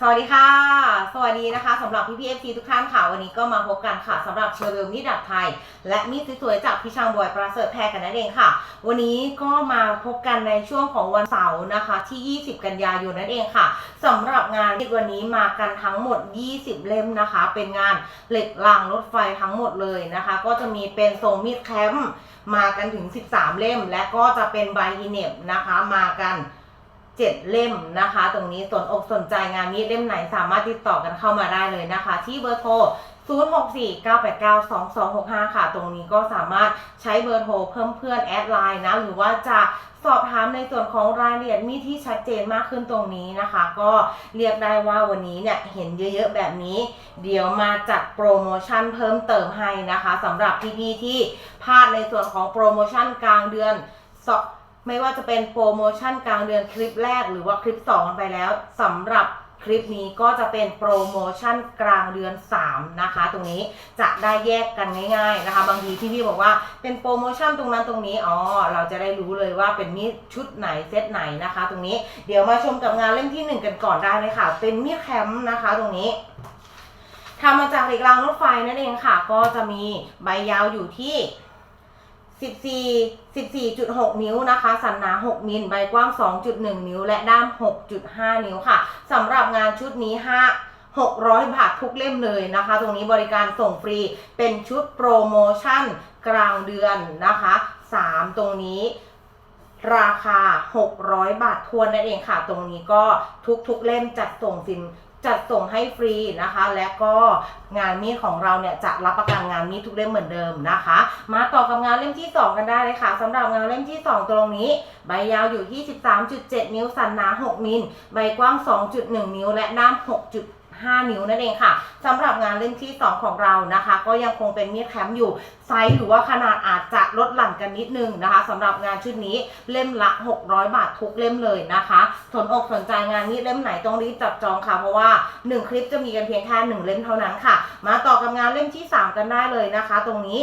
สวัสดีค่ะ สวัสดีนะคะสำหรับพี่พีเอฟซีทุกท่านค่ะ วันนี้ก็มาพบกันค่ะสำหรับเชอร์เวลมีดดับไทย และมีดสวยๆจากพี่ชางบอยประเสริฐแพรกันนั่นเองค่ะ วันนี้ก็มาพบกันในช่วงของวันเสาร์นะคะ ที่ 20 กันยายนนั่นเองค่ะสำหรับงานที่วันนี้มากันทั้งหมด 20 เล่มนะคะ เป็นงานเหล็กรางรถไฟทั้งหมดเลยนะคะ ก็จะมีเป็นทรงมีดแคมป์มากันถึง 13 เล่ม และก็จะเป็นใบอินเนบนะคะมากัน เจ็ดเล่มนะคะ ตรงนี้สนอกสนใจงานนี้เล่มไหนสามารถติดต่อกันเข้ามาได้เลยนะคะ ที่เบอร์โทร 0649892265 ค่ะ ตรงนี้ก็สามารถใช้เบอร์โทรเพิ่มเพื่อนแอดไลน์นะ หรือว่าจะสอบถามในส่วนของรายละเอียดมีที่ชัดเจนมากขึ้นตรงนี้นะคะ ก็เรียกได้ว่าวันนี้เนี่ยเห็นเยอะๆแบบนี้ เดี๋ยวมาจัดโปรโมชั่นเพิ่มเติมให้นะคะสำหรับพี่ๆที่พลาดในส่วนของโปรโมชั่นกลางเดือน ไม่ว่าจะเป็นโปรโมชั่นกลางเดือนคลิปแรกหรือว่าคลิป2กันไปแล้วสำหรับคลิปนี้ก็จะเป็นโปรโมชั่นกลางเดือน 3 นะคะ ตรงนี้จะได้แยกกันง่ายๆนะคะ บางทีที่พี่บอกว่าเป็นโปรโมชั่นตรงนั้นตรงนี้อ๋อเราจะได้รู้เลยว่าเป็นมีดชุดไหนเซตไหนนะคะ ตรงนี้เดี๋ยวมาชมกับงานเล่มที่ 1 กันก่อนได้เลยค่ะ เป็นมีดแคมป์นะคะ ตรงนี้ทำมาจากเหล็กรางรถไฟนั่นเองค่ะ ก็จะมีใบยาวอยู่ที่ 14 14.6 นิ้วนะคะ สันหนา 6 มิล ใบกว้าง 2.1 นิ้ว และด้าม 6.5 นิ้วค่ะ สำหรับงานชุดนี้ 5 600 บาททุกเล่มเลยนะคะ ตรงนี้บริการส่งฟรี เป็นชุดโปรโมชั่นกลางเดือนนะคะ 3 ตรงนี้ราคา 600 บาททวนนั่นเองค่ะ ตรงนี้ก็ทุกๆเล่มจัดส่งสิน จัดส่งให้ฟรีนะคะ และก็งานมีดของเราเนี่ยจะรับประกันงานมีดทุกเล่มเหมือนเดิมนะคะ มาต่อกับงานเล่มที่ 2 กันได้เลยค่ะสำหรับงานเล่มที่ 2 ตรงนี้ ใบยาวอยู่ที่ 13.7 นิ้วสันหนา 6 มิล ใบกว้าง 2.1 นิ้วและด้าม 5 นิ้วนั่นเองค่ะสำหรับงานเล่มที่ 2 ของเรานะคะ ก็ยังคงเป็นมีดแคมป์อยู่ไซส์หรือว่าขนาดอาจจะลดหลั่นกันนิดนึงนะคะสำหรับงานชุดนี้เล่มละ 600 บาททุกเล่มเลยนะคะสนอกสนใจงานนี้เล่มไหนต้องรีบจับจองค่ะ เพราะว่า 1 คลิปจะมีกันเพียงแค่1เล่มเท่านั้นค่ะ มาต่อกับงานเล่มที่ 3 กันได้เลยนะคะ ตรงนี้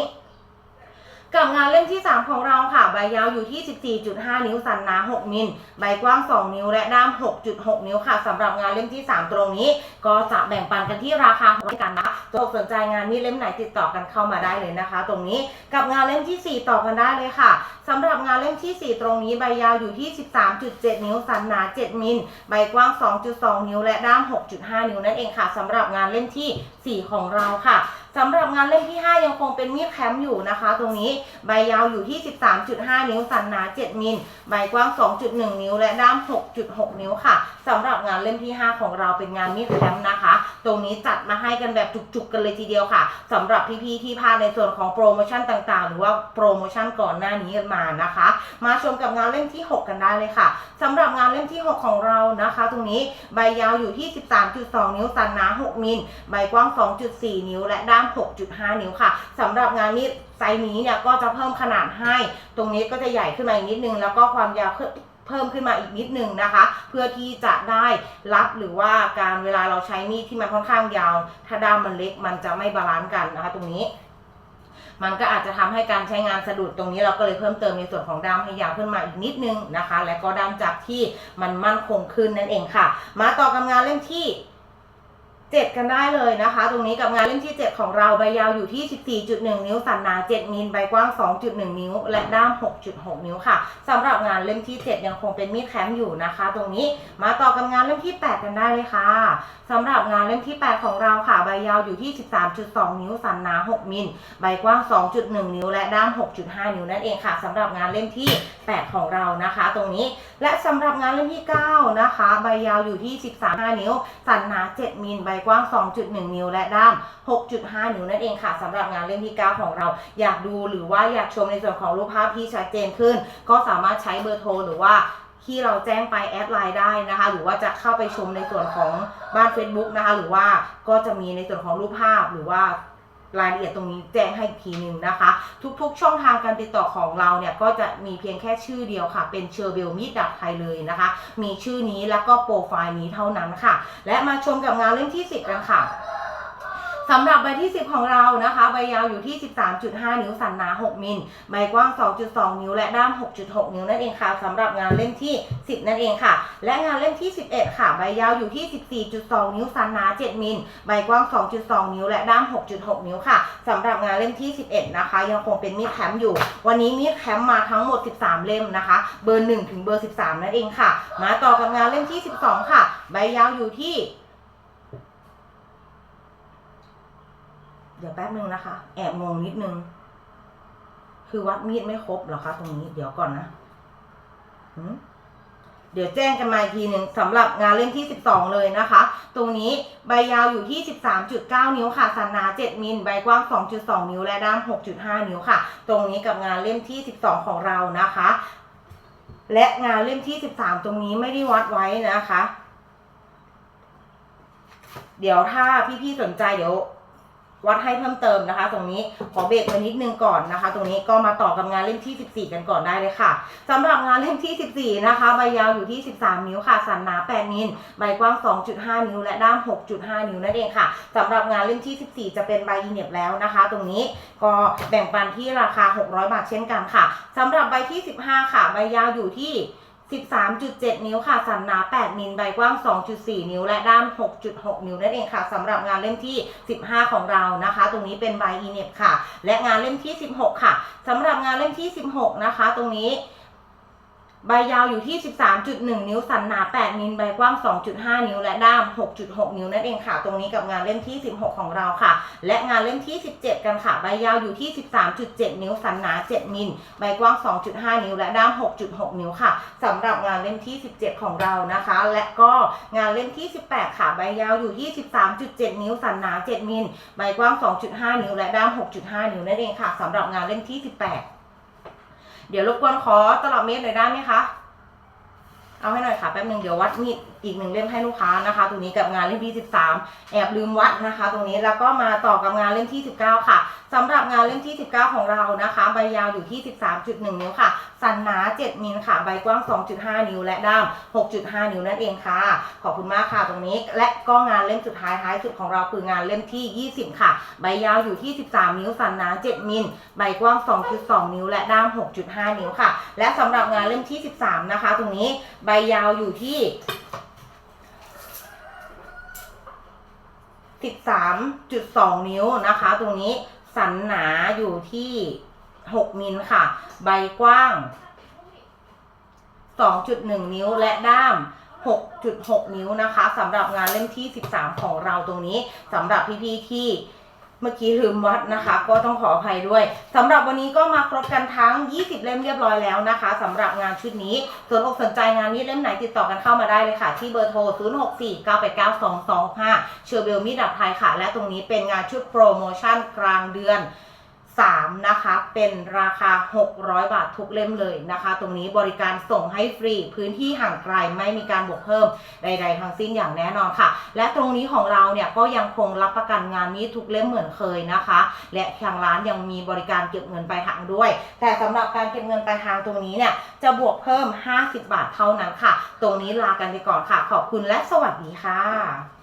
กับงานเล่มที่ 3 ของเราค่ะ ใบยาวอยู่ที่ 14.5 นิ้วสันหนา 6 มิล ใบกว้าง 2 นิ้วและด้าม 6.6 นิ้วค่ะสำหรับงานเล่มที่ 3 ตรงนี้ ก็จะแบ่งปันกันที่ราคาของกันนะคะสนใจงานนี้เล่มไหนติดต่อกันเข้ามาได้เลยนะคะ ตรงนี้กับงานเล่มที่ 4 ต่อกันได้เลยค่ะสำหรับงานเล่มที่ 4 ตรงนี้ใบยาวอยู่ที่ 13.7 นิ้วสันหนา 7 มิล ใบกว้าง 2.2 นิ้วและด้าม 6.5 นิ้วนั่นเองค่ะสำหรับงานเล่มทีสี่4 ของเราค่ะ สำหรับงานเล่มที่ 5 ยังคงเป็นมีดแคมป์อยู่นะคะ ตรงนี้ใบยาวอยู่ที่ 13.5 นิ้วสันหนา 7 มิลใบกว้าง 2.1 นิ้ว และด้าม 6.6 นิ้วค่ะสำหรับงานเล่มที่ 5 ของเราเป็นงานมีดแคมป์นะคะ ตรงนี้จัดมาให้กันแบบจุกๆกันเลยทีเดียวค่ะสำหรับพี่ๆที่พลาดในส่วนของโปรโมชั่นต่างๆ หรือว่าโปรโมชั่นก่อนหน้านี้กันมานะคะ มาชมกับงานเล่มที่ 6 กันได้เลยค่ะสำหรับงานเล่มที่ 6 ของเรานะคะ ตรงนี้ใบยาวอยู่ที่ 13.2 นิ้วสันหนา 6 มิลใบกว้าง 2.4 นิ้ว และด้าม6.5 นิ้วค่ะสำหรับงานนี้ไซส์นี้เนี่ยก็จะเพิ่มขนาดให้ ตรงนี้ก็จะใหญ่ขึ้นมาอีกนิดนึง แล้วก็ความยาวเพิ่มขึ้นมาอีกนิดนึงนะคะ เพื่อที่จะได้รับหรือว่าการเวลาเราใช้มีดที่มันค่อนข้างยาว ถ้าด้ามมันเล็กมันจะไม่บาลานซ์กันนะคะ ตรงนี้มันก็อาจจะทำให้การใช้งานสะดุดตรงนี้เราก็เลยเพิ่มเติมในส่วนของด้ามให้ยาวขึ้นมาอีกนิดนึงนะคะ และก็ด้ามจับที่มันมั่นคงขึ้นนั่นเองค่ะ มาต่อกับงานเล่มที่ 7 กันได้เลยนะคะ ตรงนี้กับงานเล่มที่ 7 ของเราใบยาวอยู่ที่ 14.1 นิ้ว สันหนา 7 มิลใบกว้าง 2.1 นิ้ว และด้าม 6.6 นิ้วค่ะสำหรับงานเล่มที่ 7 ยังคงเป็นมีดแคมอยู่นะคะ ตรงนี้มาต่อกับงานเล่มที่ 8 กันได้เลยค่ะสำหรับงานเล่มที่ 8 ของเราค่ะ ใบยาวอยู่ที่ 13.2 นิ้ว สันหนา 6 มิลใบกว้าง 2.1 นิ้ว และด้าม 6.5 นิ้วนั่นเองค่ะสำหรับงานเล่มที่ 8 ของเรานะคะ ตรงนี้และสำหรับงานเล่มที่ 9 นะคะ ใบยาวอยู่ที่ 13.5 นิ้ว สันหนา 7 มิลใบกว้าง 2.1 นิ้วและด้าม 6.5 นิ้วนั่นเองค่ะสำหรับงานเล่มที่ 9 ของเรา อยากดูหรือว่าอยากชมในส่วนของรูปภาพที่ชัดเจนขึ้น ก็สามารถใช้เบอร์โทรหรือว่าที่เราแจ้งไปแอดไลน์ได้นะคะ หรือว่าจะเข้าไปชมในส่วนของบ้าน Facebook นะคะ หรือว่าก็จะมีในส่วนของรูปภาพหรือว่า รายละเอียดตรงนี้แจ้งให้อีกทีหนึ่งนะคะ ทุกๆ ช่องทางการติดต่อของเราเนี่ยก็จะมีเพียงแค่ชื่อเดียวค่ะ เป็นเชอร์เบลมีดดับไทยเลยนะคะ มีชื่อนี้แล้วก็โปรไฟล์นี้เท่านั้นค่ะ และมาชมกับงานเล่มที่ 10กันค่ะ สำหรับใบที่ 10 ของเรานะคะ ใบยาวอยู่ที่ 13.5 นิ้วสันหนา 6 มิล ใบกว้าง 2.2 นิ้ว และด้าม 6.6 นิ้วนั่นเองค่ะสำหรับงานเล่มที่ 10 นั่นเองค่ะ และงานเล่มที่ 11 ค่ะ ใบยาวอยู่ที่ 14.2 นิ้วสันหนา 7 มิล ใบกว้าง 2.2 นิ้ว และด้าม 6.6 นิ้วค่ะสำหรับงานเล่มที่ 11 นะคะ ยังคงเป็นมีดแคมป์อยู่ วันนี้มีดแคมป์มาทั้งหมด 13 เล่มนะคะ เบอร์ 1 ถึงเบอร์ 13 นั่นเองค่ะ มาต่อกับงานเล่มที่ 12 ค่ะ ใบยาวอยู่ที่ ดี๋ยวแป๊บนึงนะคะ แอบงงนิดนึง คือวัดมีดไม่ครบหรอคะตรงนี้ เดี๋ยวก่อนนะเดี๋ยวแจ้งกันมาอีกทีหนึ่งสำหรับงานเล่มที่ 12 เลยนะคะ ตรงนี้ใบยาวอยู่ที่ 13.9 นิ้วค่ะสันหนา7มิลใบกว้าง 2.2 นิ้วและด้าม 6.5 นิ้วค่ะ ตรงนี้กับงานเล่มที่ 12 ของเรานะคะ และงานเล่มที่ 13 ตรงนี้ไม่ได้วัดไว้นะคะ เดี๋ยวถ้าพี่ๆสนใจเดี๋ยว วัดให้เพิ่มเติมนะคะ ตรงนี้ขอเบรกไว้นิดนึงก่อนนะคะ ตรงนี้ก็มาต่อกับงานเล่มที่ 14 กันก่อนได้เลยค่ะสำหรับงานเล่มที่ 14 นะคะ ใบยาวอยู่ที่ 13 นิ้วค่ะ สันหนา8มิลใบกว้าง 2.5 นิ้ว และด้าม 6.5 นิ้วนั่นเองค่ะสำหรับงานเล่มที่ 14 จะเป็นใบอีเน็บแล้วนะคะ ตรงนี้ก็แบ่งปันที่ราคา 600 บาทเช่นกันค่ะสำหรับใบที่ 15 ค่ะ ใบยาวอยู่ที่ 13.7 นิ้วค่ะ สันหนา 8 มิล ใบกว้าง 2.4 นิ้ว และด้าม 6.6 นิ้วนั่นเองค่ะสำหรับงานเล่มที่ 15 ของเรานะคะ ตรงนี้เป็นใบอีเน็บค่ะ และงานเล่มที่ 16 ค่ะสำหรับงานเล่มที่ 16 นะคะ ตรงนี้ ใบยาวอยู่ที่ 13.1 นิ้ว สันหนา 8 มิล ใบกว้าง 2.5 นิ้ว และด้าม 6.6 นิ้วนั่นเองค่ะ ตรงนี้กับงานเล่มที่ 16 ของเราค่ะ และงานเล่มที่ 17 กันค่ะ ใบยาวอยู่ที่ 13.7 นิ้ว สันหนา 7 มิล ใบกว้าง 2.5 นิ้ว และด้าม 6.6 นิ้วค่ะสำหรับงานเล่มที่ 17 ของเรานะคะ และก็งานเล่มที่ 18 ค่ะ ใบยาวอยู่ที่ 13.7 นิ้ว สันหนา 7 มิล ใบกว้าง 2.5 นิ้ว และด้าม 6.5 นิ้วนั่นเองค่ะสำหรับงานเล่มที่ 18 เดี๋ยวรบกวนขอตลับเมตรหน่อยได้ไหมคะ เอาให้หน่อยค่ะแป๊บหนึงเดี๋ยววัดมีด อีกหนึ่งเล่มให้ลูกค้านะคะ ตรงนี้กับงานเล่มที่ 13 แอบลืมวัดนะคะ ตรงนี้แล้วก็มาต่อกับงานเล่มที่ 19 ค่ะสำหรับงานเล่มที่ 19 ของเรานะคะใบยาวอยู่ที่ 13.1 นิ้วค่ะ สันหนา 7มิลค่ะ ใบกว้าง 2.5 นิ้วและด้าม 6.5 นิ้วนั่นเองค่ะ ขอบคุณมากค่ะตรงนี้ และก็งานเล่มสุดท้ายท้ายสุดของเราคืองานเล่มที่ 20 ค่ะ ใบยาวอยู่ที่ 13 นิ้ว สันหนา 7มิล ใบกว้าง 2.2 นิ้ว และด้าม 6.5 นิ้วค่ะ และสำหรับงานเล่มที่ 13 นะคะ ตรงนี้ใบยาวอยู่ที่ 13.2 นิ้วนะคะ ตรงนี้สันหนาอยู่ที่ 6 มิลค่ะ ใบกว้าง 2.1 นิ้วและด้าม 6.6 นิ้วนะคะสำหรับงานเล่มที่ 13 ของเราตรงนี้สำหรับพี่ๆที่ เมื่อกี้ลืมวัดนะคะ ก็ต้องขออภัยด้วยสำหรับวันนี้ก็มาครบกันทั้ง 20 เล่มเรียบร้อยแล้วนะคะสำหรับงานชุดนี้ส่วนอกสนใจงานนี้เล่มไหนติดต่อกันเข้ามาได้เลยค่ะ ที่เบอร์โทร 0649892225 เชอร์เบลมีดับไทยค่ะ และตรงนี้เป็นงานชุดโปรโมชั่นกลางเดือน 3 นะคะ เป็นราคา 600 บาททุกเล่มเลยนะคะ ตรงนี้บริการส่งให้ฟรี พื้นที่ห่างไกลไม่มีการบวกเพิ่มใด ๆ ทั้งสิ้นอย่างแน่นอนค่ะ และตรงนี้ของเราเนี่ยก็ยังคงรับประกันงานนี้ทุกเล่มเหมือนเคยนะคะ และทางร้านยังมีบริการเก็บเงินปลายทางด้วย แต่สำหรับการเก็บเงินปลายทางตรงนี้เนี่ยจะบวกเพิ่ม 50 บาทเท่านั้นค่ะ ตรงนี้ลากันไปก่อนค่ะ ขอบคุณและสวัสดีค่ะ